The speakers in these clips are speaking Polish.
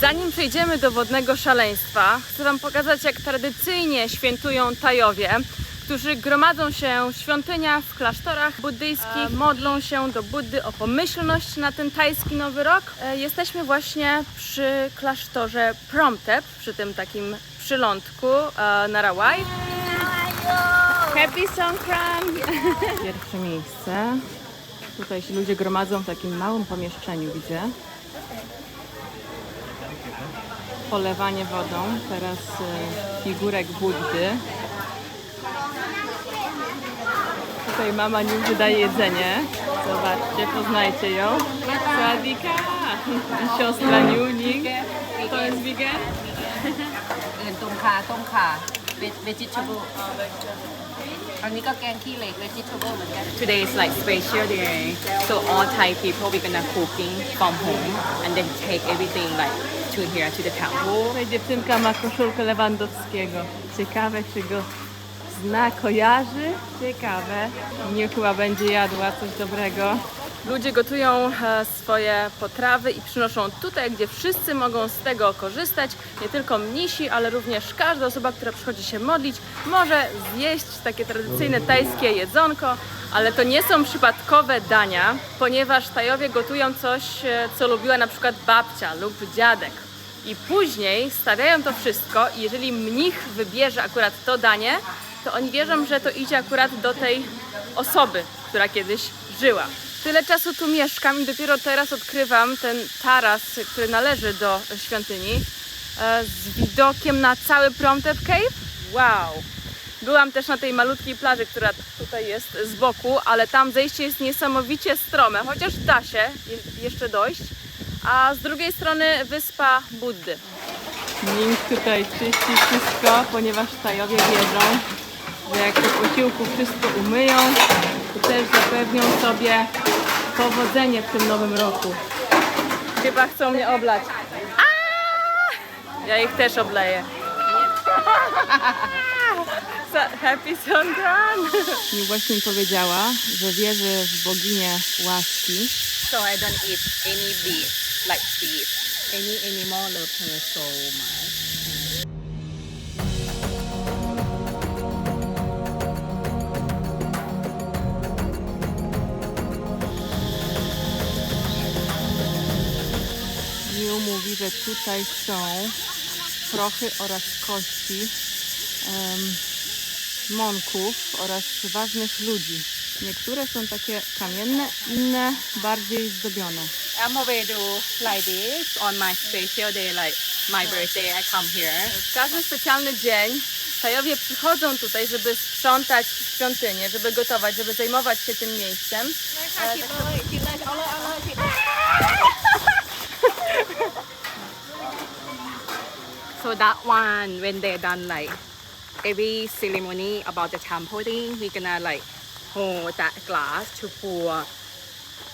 Zanim przejdziemy do wodnego szaleństwa, chcę Wam pokazać, jak tradycyjnie świętują Tajowie, którzy gromadzą się w świątyniach, w klasztorach buddyjskich, modlą się do Buddy o pomyślność na ten tajski nowy rok. E, Jesteśmy właśnie przy klasztorze Promtep, przy tym takim przylądku e, na Rawai. Happy Songkran! Pierwsze miejsce. Tutaj się ludzie gromadzą w takim małym pomieszczeniu, widzę. polewanie wodą. Teraz e, figurek Buddy. Tutaj mama Niu wydaje jedzenie. Zobaczcie, poznajcie ją. Swadika! I siostra Niu, Ning. To jest vegan? อื่นต้มขาต้มขาเวจิเทเบิลอันนี้ก็แกงขี้เหล็กเวจิเทเบิลเหมือนกัน Today is like special day. So all Thai people we're gonna cooking from home and then take everything like to here to the temple. Tutaj dziewczynka ma koszulkę Lewandowskiego. Ciekawe, czy go zna, kojarzy. Ciekawe. Nie chyba będzie jadła coś dobrego. Ludzie gotują e, swoje potrawy i przynoszą tutaj, gdzie wszyscy mogą z tego korzystać. Nie tylko mnisi, ale również każda osoba, która przychodzi się modlić, może zjeść takie tradycyjne tajskie jedzonko. Ale to nie są przypadkowe dania, ponieważ Tajowie gotują coś, e, co lubiła na przykład babcia lub dziadek. I później stawiają to wszystko i jeżeli mnich wybierze akurat to danie, to oni wierzą, że to idzie akurat do tej osoby, która kiedyś żyła. Tyle czasu tu mieszkam i dopiero teraz odkrywam ten taras, który należy do świątyni, e, z widokiem na cały Promtep Cave. Wow! Byłam też na tej malutkiej plaży, która tutaj jest z boku, ale tam zejście jest niesamowicie strome, chociaż da się je- jeszcze dojść. A z drugiej strony wyspa Buddy. Ming tutaj czyści wszystko, ponieważ Tajowie wierzą, że jak po posiłku wszystko umyją, to też zapewnią sobie powodzenie w tym nowym roku. Chyba chcą mnie oblać. Ja ich też obleję. Happy Songkran! Mi właśnie mi powiedziała, że wierzy w boginię łaski. So I don't eat any beef, like beef. Any animal love her so much. Że tutaj są prochy oraz kości em, monków oraz ważnych ludzi. Niektóre są takie kamienne, inne bardziej zdobione. I'm always do like this on my special day, like my birthday. I come here. W każdy specjalny dzień Tajowie przychodzą tutaj, żeby sprzątać świątynię, żeby gotować, żeby zajmować się tym miejscem. So that one, when they're done, like every ceremony about the temple thing, we're gonna like hold that glass to pour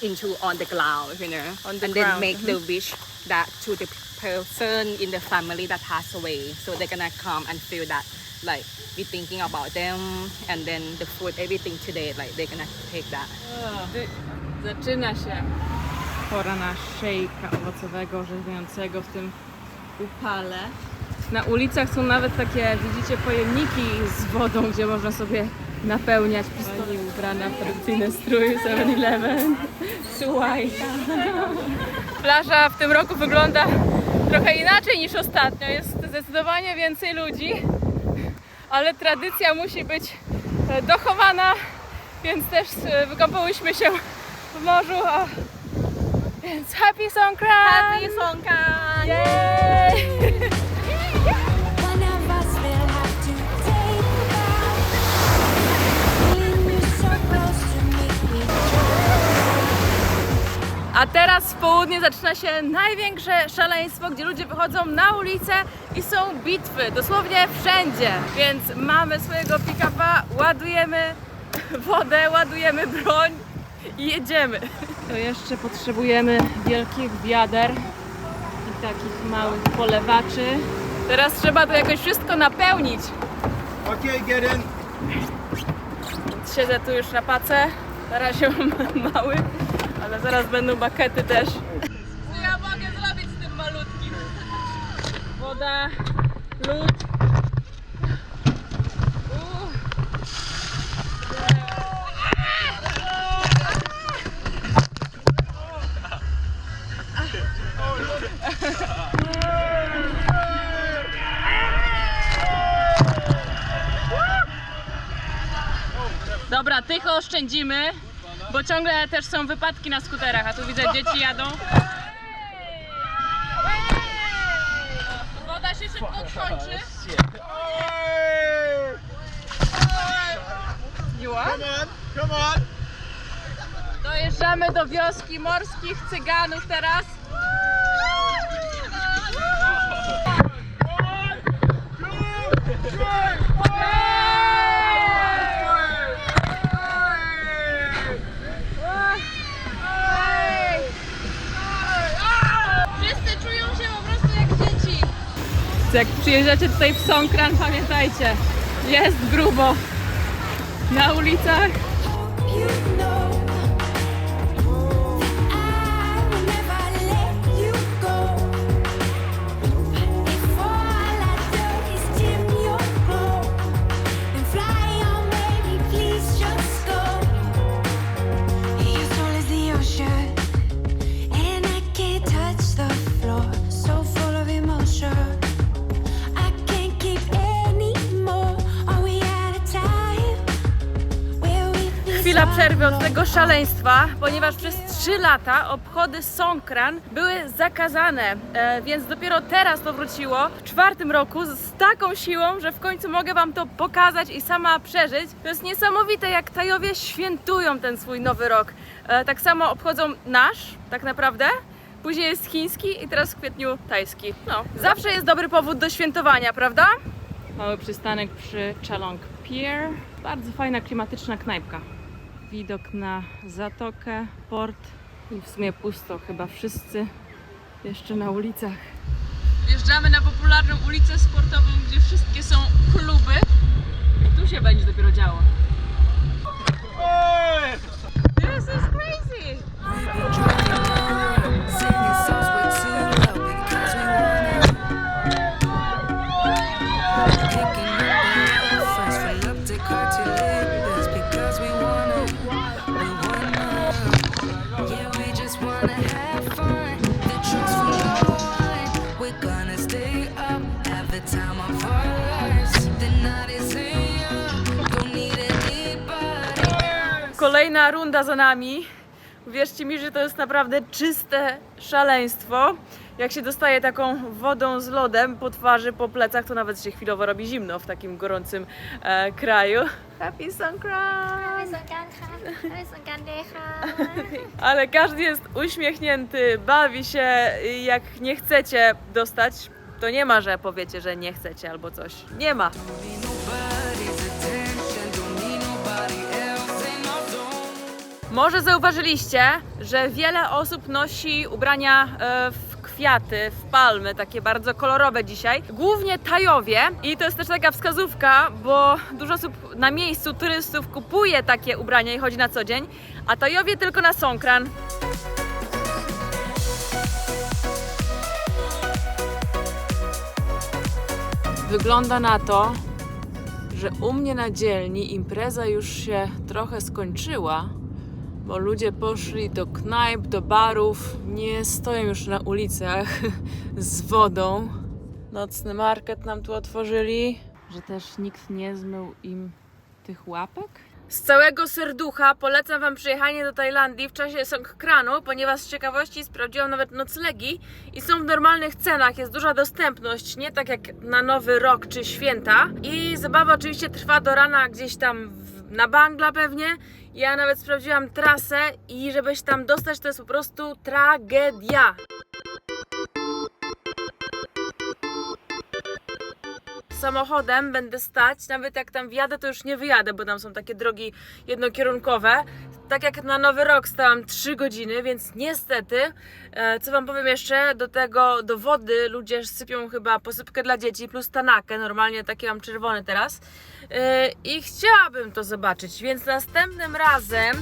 into on the ground, you know, On the and ground, then make the mm-hmm. wish that to the person in the family that passed away. So they're gonna come and feel that, like we thinking about them, and then the food, everything today, like they're gonna take that. Gdy zaczyna się pora na szejka owocowego, orzeźwiającego w tym upale. Na ulicach są nawet takie, widzicie, pojemniki z wodą, gdzie można sobie napełniać. Pani ubrana w tradycyjne strój 7-Eleven. Słuchaj. Plaża w tym roku wygląda trochę inaczej niż ostatnio. Jest zdecydowanie więcej ludzi, ale tradycja musi być e, dochowana, więc też e, wykąpałyśmy się w morzu. A... Więc happy Songkran! Happy Songkran! A teraz w południe zaczyna się największe szaleństwo, gdzie ludzie wychodzą na ulicę i są bitwy, dosłownie wszędzie. Więc mamy swojego pick-upa, ładujemy wodę, ładujemy broń i jedziemy. To jeszcze potrzebujemy wielkich wiader i takich małych polewaczy. Teraz trzeba to jakoś wszystko napełnić. Okay, get in. Siedzę tu już na pace. Na razie mam mały, ale zaraz będą bakety też. Co ja mogę zrobić z tym malutkim? Woda, lód. Dobra, tych oszczędzimy, bo ciągle też są wypadki na skuterach, a tu widzę dzieci jadą. Woda się szybko kończy. Come on. Dojeżdżamy do wioski morskich cyganów teraz. Wszyscy Jak przyjeżdżacie tutaj w Sąkran, pamiętajcie, jest grubo. Na ulicach przerwy od tego szaleństwa, ponieważ przez 3 lata obchody Songkran były zakazane, e, więc dopiero teraz to wróciło w czwartym roku z taką siłą, że w końcu mogę Wam to pokazać i sama przeżyć. To jest niesamowite, jak Tajowie świętują ten swój nowy rok. E, tak samo obchodzą nasz, tak naprawdę. Później jest chiński i teraz w kwietniu tajski. No, zawsze jest dobry powód do świętowania, prawda? Mały przystanek przy Chalong Pier. Bardzo fajna, klimatyczna knajpka widok na zatokę, port i w sumie pusto, chyba wszyscy jeszcze na ulicach. Wjeżdżamy na popularną ulicę sportową, gdzie wszystkie są kluby. I tu się będzie dopiero działo. This is crazy! Kolejna runda za nami. Wierzcie mi, że to jest naprawdę czyste szaleństwo. Jak się dostaje taką wodą z lodem po twarzy, po plecach, to nawet się chwilowo robi zimno w takim gorącym e, kraju. Happy Songkran! Ale każdy jest uśmiechnięty, bawi się. Jak nie chcecie dostać to nie ma, że powiecie, że nie chcecie albo coś. Nie ma. Może zauważyliście, że wiele osób nosi ubrania e, w kwiaty, w palmy, takie bardzo kolorowe dzisiaj. Głównie Tajowie i to jest też taka wskazówka, bo dużo osób na miejscu turystów kupuje takie ubrania i chodzi na co dzień, a Tajowie tylko na Songkran. Wygląda na to, że u mnie na dzielni impreza już się trochę skończyła, bo ludzie poszli do knajp, do barów, nie stoją już na ulicach z wodą. Nocny market nam tu otworzyli, że też nikt nie zmył im tych łapek. Z całego serducha polecam Wam przyjechanie do Tajlandii w czasie Songkranu, ponieważ z ciekawości sprawdziłam nawet noclegi i są w normalnych cenach, jest duża dostępność, nie tak jak na Nowy Rok czy Święta. I zabawa oczywiście trwa do rana gdzieś tam w, na Bangla pewnie. Ja nawet sprawdziłam trasę i żeby się tam dostać to jest po prostu tragedia. Samochodem będę stać, nawet jak tam wjadę, to już nie wyjadę, bo tam są takie drogi jednokierunkowe. Tak jak na Nowy Rok stałam 3 godziny, więc niestety, e, co Wam powiem jeszcze, do tego, do wody ludzie sypią chyba posypkę dla dzieci plus tanakę, normalnie takie mam czerwone teraz. E, I chciałabym to zobaczyć, więc następnym razem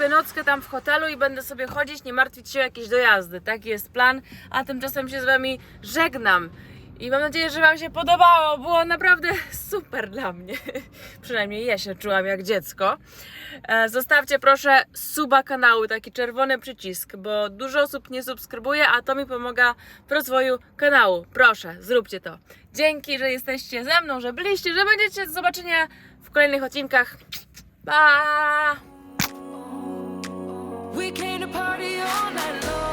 sobie nockę tam w hotelu i będę sobie chodzić, nie martwić się o jakieś dojazdy. Taki jest plan, a tymczasem się z Wami żegnam. I mam nadzieję, że Wam się podobało. Było naprawdę super dla mnie. Przynajmniej ja się czułam jak dziecko. E, Zostawcie proszę suba kanału, taki czerwony przycisk, bo dużo osób nie subskrybuje, a to mi pomaga w rozwoju kanału. Proszę, zróbcie to. Dzięki, że jesteście ze mną, że byliście, że będziecie. Do zobaczenia w kolejnych odcinkach. Pa! We came to party all night long.